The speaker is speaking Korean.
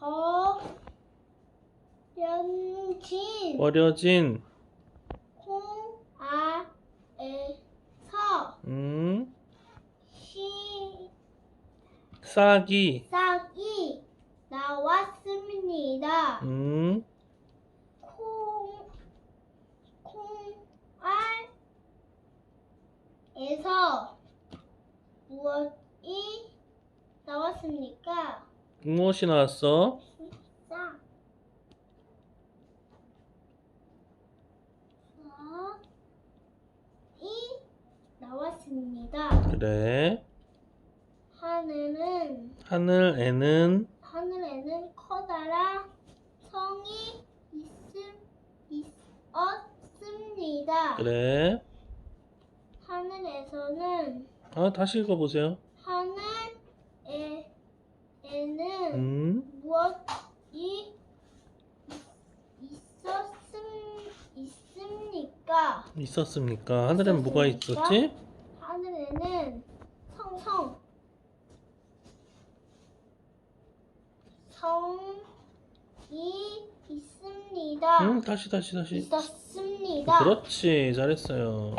버려진 버려진 콩알에서 음씨 싹이 싹이 나왔습니다. 음 콩, 콩알에서 무엇이 나왔습니까? 무엇이 나왔어? 나왔습니다. 그래 하늘은 하늘에는 하늘에는 커다란 성이 있음, 있었습니다. 그래 하늘에서는 아 다시 읽어보세요 하늘에는 음 무엇이 있었음, 있습니까? 있었습니까? 하늘엔 뭐가 있었지? 하늘에는 성성 성이 있습니다. 음 다시 다시 다시 있었습니다. 그렇지 잘했어요